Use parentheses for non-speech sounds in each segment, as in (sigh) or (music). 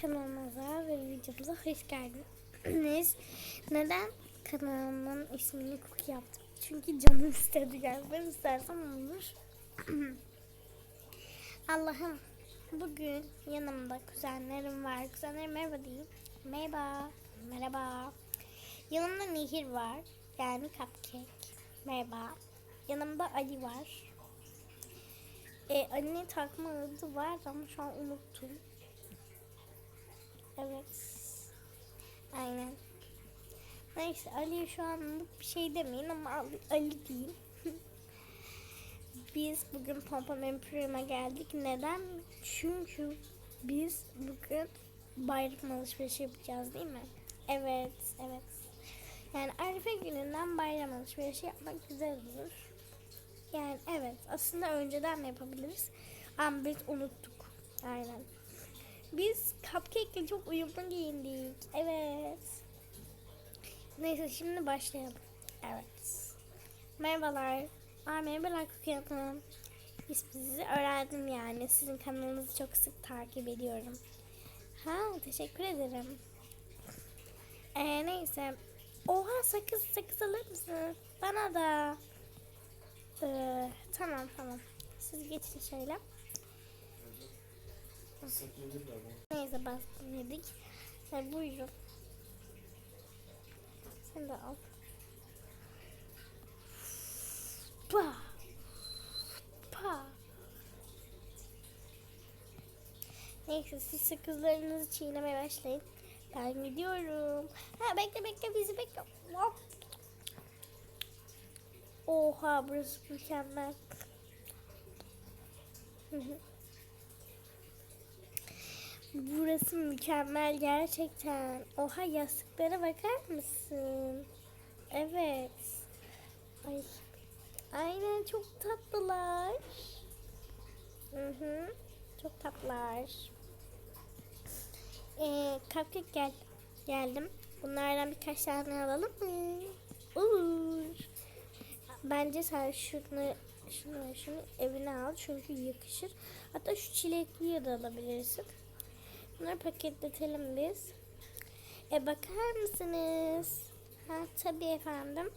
Kanalımıza ve videomuza hoş geldiniz. Neden kanalımın ismini Cookie yaptım? Çünkü canım istedi yani. Ben istersem olur. (clears throat) Allah'ım bugün yanımda kuzenlerim var. Kuzenlerim merhaba diyeyim. Merhaba. Merhaba. Yanımda Nehir var. Yani Cupcake. Merhaba. Yanımda Ali var. E, Ali'nin takma adı var ama şu an unuttum. Evet. Aynen. Neyse Ali şu anlık bir şey demeyin ama Ali, Ali değil. (laughs) biz bugün Pompa Emporium'a geldik. Neden? Çünkü biz bugün bayram alışverişi yapacağız değil mi? Evet, evet. Yani Arife gününden bayram alışverişi yapmak güzel olur. Yani evet aslında önceden de yapabiliriz. Ama biz unuttuk. Aynen. Biz cupcake ile çok uyumlu giyindik. Evet. Neyse şimdi başlayalım. Evet. Merhabalar. Aa, merhabalar Cookie Hanım. İsminizi öğrendim yani. Sizin kanalınızı çok sık takip ediyorum. Ha teşekkür ederim. Ee, neyse. Oha sakız sakız alır mısın? Bana da. Ee, tamam tamam. Siz geçin şöyle. Neyse bastım yedik. Sen buyurun. Sen de al. Pa. Pa. Neyse siz sakızlarınızı çiğnemeye başlayın. Ben gidiyorum. Ha bekle bekle bizi bekle. Hop. Oha burası mükemmel. Burası mükemmel gerçekten. Oha yastıklara bakar mısın? Evet. Ay. Aynen çok tatlılar. Hı hı. Çok tatlılar. Ee, cupcake gel. Geldim. Bunlardan birkaç tane alalım mı? Olur. Bence sen şunu şunu şunu evine al çünkü yakışır. Hatta şu çilekliyi de alabilirsin. Bunları paketletelim biz. E bakar mısınız? Ha tabii efendim.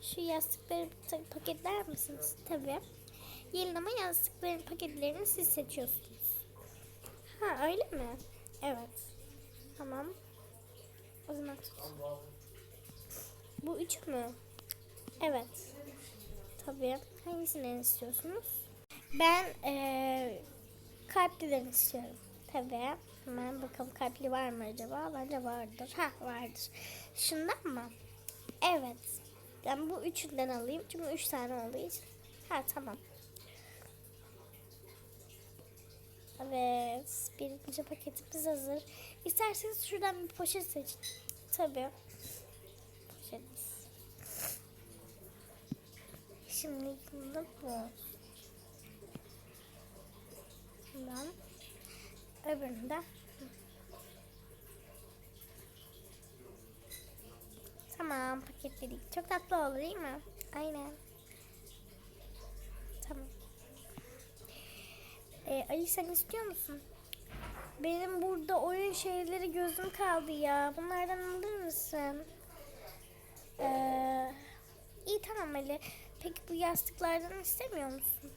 Şu yastıkları paketler misiniz? Tabii. Ama yastıkların paketlerini siz seçiyorsunuz. Ha öyle mi? Evet. Tamam. O zaman. Bu üç mü? Evet. Tabii. Hangisinden istiyorsunuz? Ben eee kalpliden istiyorum. Tabii. Hemen bakalım kalpli var mı acaba? Bence vardır. Ha vardır. Şundan mı? Evet. Ben bu üçünden alayım. Çünkü üç tane olduğu için. Ha tamam. Evet. Birinci paketimiz hazır. İsterseniz şuradan bir poşet seçin. Tabii. Poşetimiz. Şimdi bunda bu. Bundan. Öbürünü de. Tamam paketledik. Çok tatlı oldu değil mi? Aynen. Tamam. Ee, Ali sen istiyor musun? Benim burada oyun şeyleri gözüm kaldı ya. Bunlardan alır mısın? Ee, iyi tamam Ali. Peki bu yastıklardan istemiyor musun?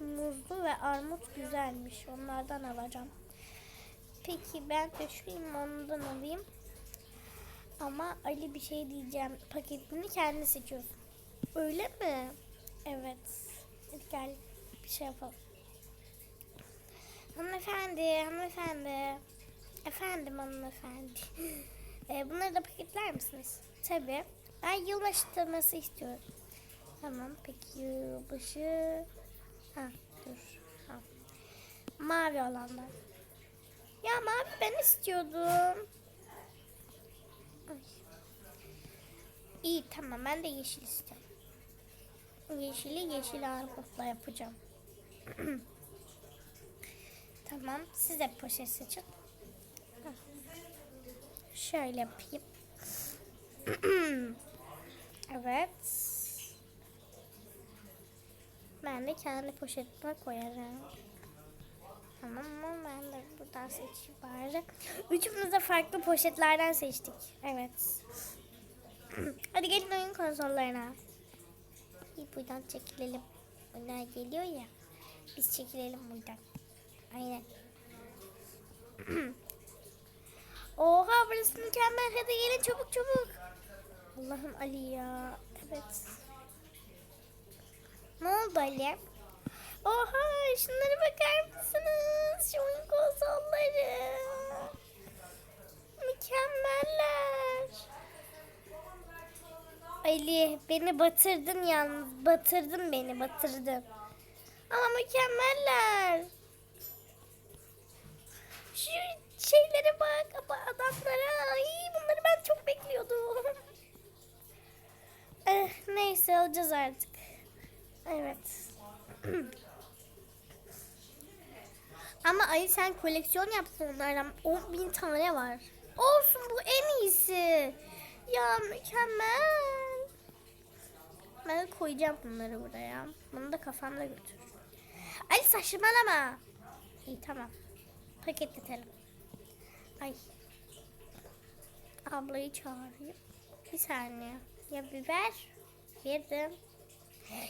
Muzlu ve armut güzelmiş. Onlardan alacağım. Peki ben de şu limondan alayım. Ama Ali bir şey diyeceğim. Paketini kendi seçiyorsun. Öyle mi? Evet. Hadi gel bir şey yapalım. Hanımefendi, hanımefendi. Efendim hanımefendi. (laughs) e, bunları da paketler misiniz? Tabii. Ben yılbaşı teması istiyorum. Tamam peki yılbaşı. Ha dur. Ha. Mavi olanlar. Ya mavi ben istiyordum. Ay. İyi tamam ben de yeşil istiyorum. Yeşili yeşil armutla yapacağım. (clears throat) tamam siz de poşet seçin. Şöyle yapayım. (clears throat) evet. Ben de kendi poşetime koyarım. Tamam mı? Şuradan seçeyim bari. Üçümüz de farklı poşetlerden seçtik. Evet. (clears throat) Hadi gelin oyun konsollarına. Bir buradan çekilelim. Onlar geliyor ya. Biz çekilelim buradan. Aynen. (clears throat) Oha burası mükemmel. Hadi gelin çabuk çabuk. Allah'ım Ali ya. Evet. Ne oldu Ali? Oha şunlara bakar mısınız? Şu oyun konsolları. Mükemmeller. Ali beni batırdın yalnız. Batırdın beni batırdın. Ama mükemmeller. Şu şeylere bak adamlara. Ay, bunları ben çok bekliyordum. (laughs) Eh, neyse alacağız artık. Evet. Ama Ali sen koleksiyon yaptın onlardan 10 bin tane var. Olsun bu en iyisi. Ya mükemmel. Ben koyacağım bunları buraya. Bunu da kafamda götür. Ali saçmalama. İyi tamam. Paketletelim. Ay. Ablayı çağırayım. Bir saniye. Ya bir ver.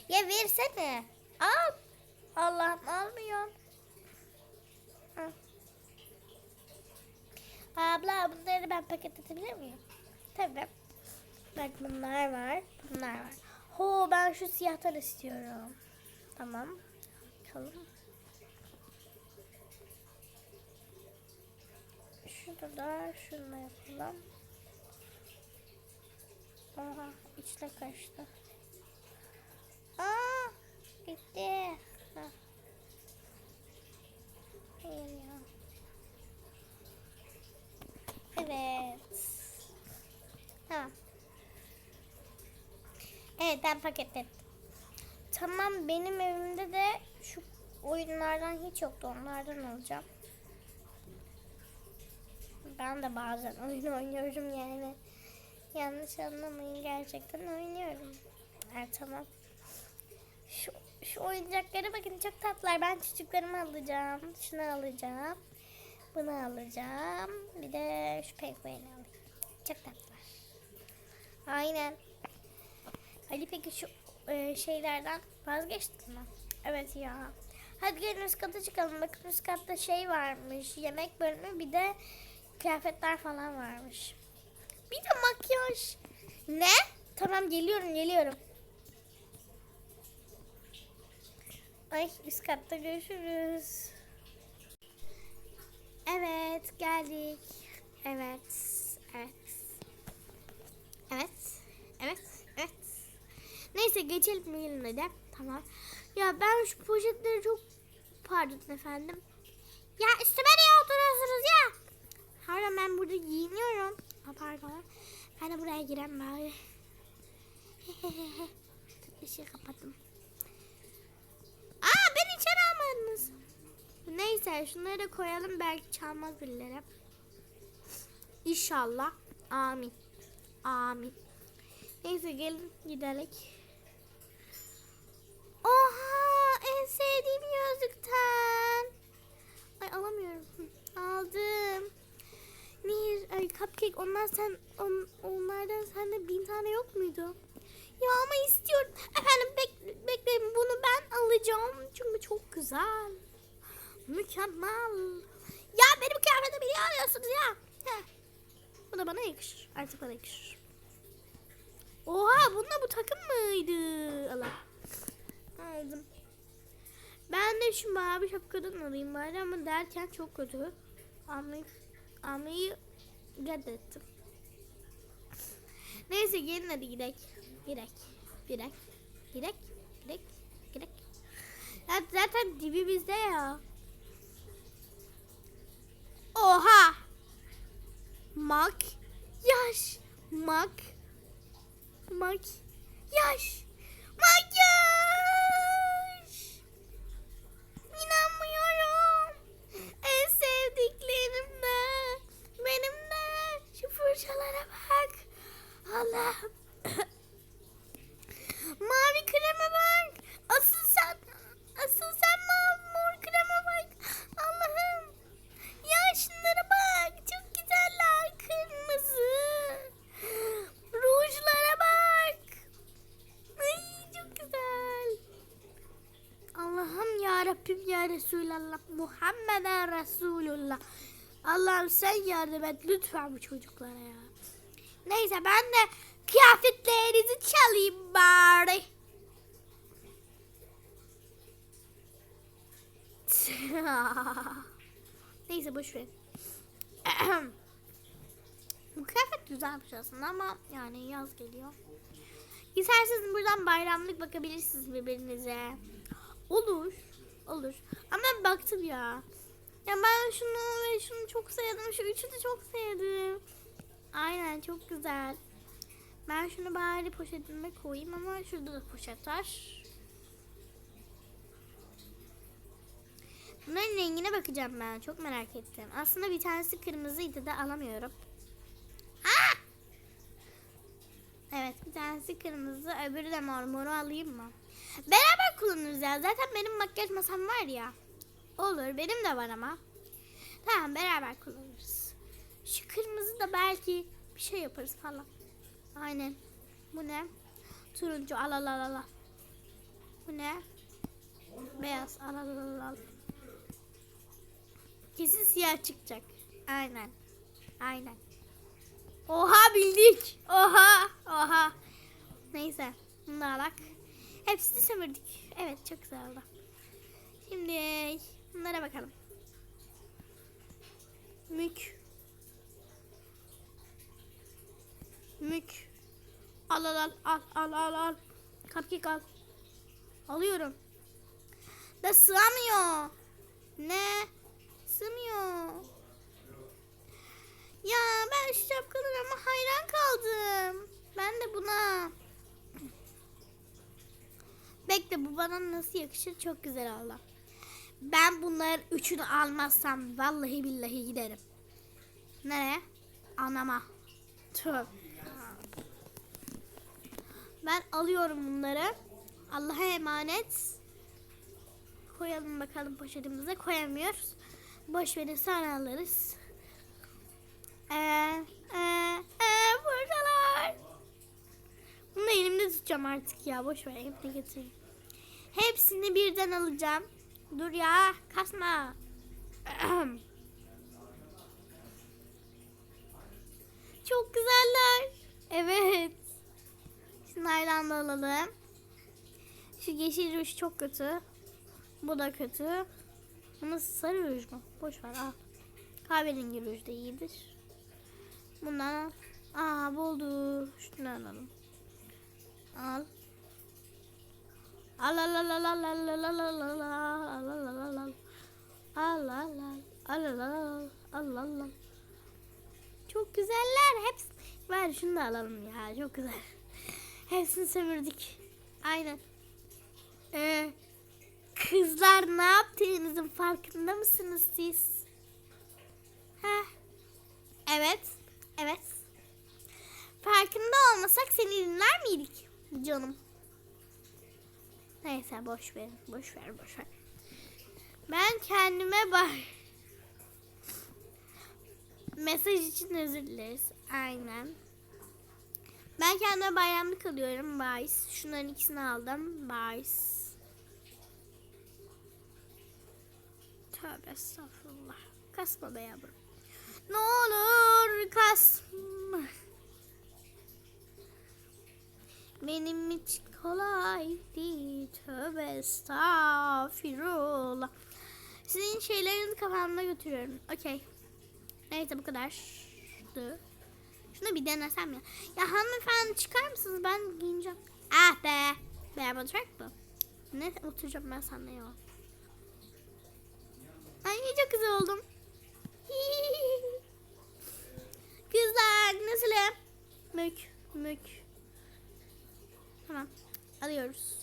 Ya versene. Al. Allah'ım almıyor. Al. Abla bunları ben paketletebilir miyim? Tabii. Bak bunlar var. Bunlar var. Ho ben şu siyahtan istiyorum. Tamam. Bakalım. Şunu da şununla yapalım. Oha içine kaçtı. Aa gitti. Ha. Evet. Tamam. Evet ben paketledim. Tamam benim evimde de şu oyunlardan hiç yoktu. Onlardan alacağım. Ben de bazen (laughs) oyun oynuyorum yani. Yanlış anlamayın gerçekten oynuyorum. Evet tamam. Şu, oyuncaklara bakın çok tatlılar. Ben çocuklarımı alacağım. Şunu alacağım. Bunu alacağım. Bir de şu pengueni alayım. Çok tatlılar. Aynen. Ali peki şu e, şeylerden vazgeçtin mi? Evet ya. Hadi gelin üst kata çıkalım. Bakın üst katta şey varmış. Yemek bölümü bir de kıyafetler falan varmış. Bir de makyaj. Ne? Tamam geliyorum geliyorum. Ay üst katta görüşürüz. Evet geldik. Evet. Evet. Evet. Evet. Evet. Neyse geçelim gelin hadi. Tamam. Ya ben şu poşetleri çok pardon efendim. Ya üstüme niye oturuyorsunuz ya? Hala ben burada giyiniyorum. Ha, pardon. Ben de buraya girem bari. (laughs) Işığı kapattım. Aa beni içeri almadınız. Neyse şunları da koyalım belki çalmaz birileri. İnşallah. Amin. Amin. Neyse gelin gidelim. Oha en sevdiğim gözlükten. Ay alamıyorum. Aldım. Nehir, ay cupcake ondan sen on, onlardan sende bin tane yok muydu? Ya ama istiyorum. Efendim bek, bekleyin bunu ben alacağım. Çünkü çok güzel. Mükemmel. Ya benim kıyafetimi niye alıyorsunuz ya? Heh. Bu da bana yakışır. Artık bana yakışır. Oha bununla bu takım mıydı? Allah. Aldım. Ben de şu mavi şapkadan alayım bari ama derken çok kötü. Almayı, almayı reddettim. Neyse gelin hadi gidek. Gidek. Gidek. Gidek. Gidek. Gidek. Ya zaten dibimizde ya. Oha. Mak. Yaş. Mak. Mak. Yaş. Makyaj. İnanmıyorum. En sevdiklerimden. Benim de. Şu fırçalara bak. Allah'ım. Mavi kreme bak. Asıl sen. Asıl sen mavi mor kreme bak. Allah'ım. Ya ya Resulallah. Muhammeden Resulullah. Allah'ım sen yardım et lütfen bu çocuklara ya. Neyse ben de kıyafetlerinizi çalayım bari. (laughs) Neyse boş ver. (clears throat) Bu kıyafet güzelmiş aslında ama yani yaz geliyor. İsterseniz buradan bayramlık bakabilirsiniz birbirinize. Olur. Olur. Ama baktım ya. Ya ben şunu ve şunu çok sevdim. Şu üçü de çok sevdim. Aynen çok güzel. Ben şunu bari poşetime koyayım ama şurada da poşet var. Bunların rengine bakacağım ben. Çok merak ettim. Aslında bir tanesi kırmızıydı da alamıyorum. Aa! Evet bir tanesi kırmızı öbürü de mor. Moru alayım mı? Beraber kullanırız ya. Zaten benim makyaj masam var ya. Olur benim de var ama. Tamam beraber kullanırız. Şu kırmızı da belki bir şey yaparız falan. Aynen. Bu ne? Turuncu al al al al. Bu ne? Beyaz al al al al. Kesin siyah çıkacak. Aynen. Aynen. Oha bildik. Oha. Oha. Neyse. Bunu da alak. Hepsini sömürdük. Evet çok güzel oldu. Şimdi bunlara bakalım. Mük. Mük. Al al al al al al al. Cupcake al. Alıyorum. Da sığamıyor. Ne? Sığmıyor. Ya ben şu şapkalarıma hayran kaldım. Ben de buna. Bekle bu bana nasıl yakışır çok güzel oldu. Ben bunların üçünü almazsam vallahi billahi giderim. Nereye? Anama. Tüh. Ben alıyorum bunları. Allah'a emanet. Koyalım bakalım poşetimize. Koyamıyoruz. Boş verin sonra alırız. Ee, ee, ee, buradalar. Bunu elimde tutacağım artık ya. Boş ver hepsini getireyim. Hepsini birden alacağım. Dur ya kasma. (clears throat) Çok güzeller. Evet. Ayran da alalım. Şu yeşil ruj çok kötü. Bu da kötü. Ama sarı ruj mu? Boş ver al. Kahverengi ruj da iyidir. Bundan al. Aa buldu. Şunu alalım. Al. Al Çok güzeller. Hepsi. Ver şunu da alalım ya. Çok güzel. Hepsini sömürdük. Aynen. Ee, kızlar ne yaptığınızın farkında mısınız siz? Heh. Evet. Evet. Farkında olmasak seni dinler miydik canım? Neyse boş ver, boş ver, boş ver. Ben kendime bak. Mesaj için özür dileriz. Aynen. Ben kendime bayramlık alıyorum. Bars. Şunların ikisini aldım. Bars. Tövbe estağfurullah. Kasma be yavrum. Ne olur kasma. Benim için kolay değil. Tövbe estağfirullah. Sizin şeylerinizi kafamda götürüyorum. Okey. Neyse bu kadardı. Şunu bir denesem ya. Ya hanımefendi çıkar mısınız? Ben giyineceğim. Ah be. Beraber oturacak mı? Ne oturacağım ben seninle ya. Ay çok güzel oldum. (laughs) Kızlar nasıl? Mük mük. Tamam. Alıyoruz.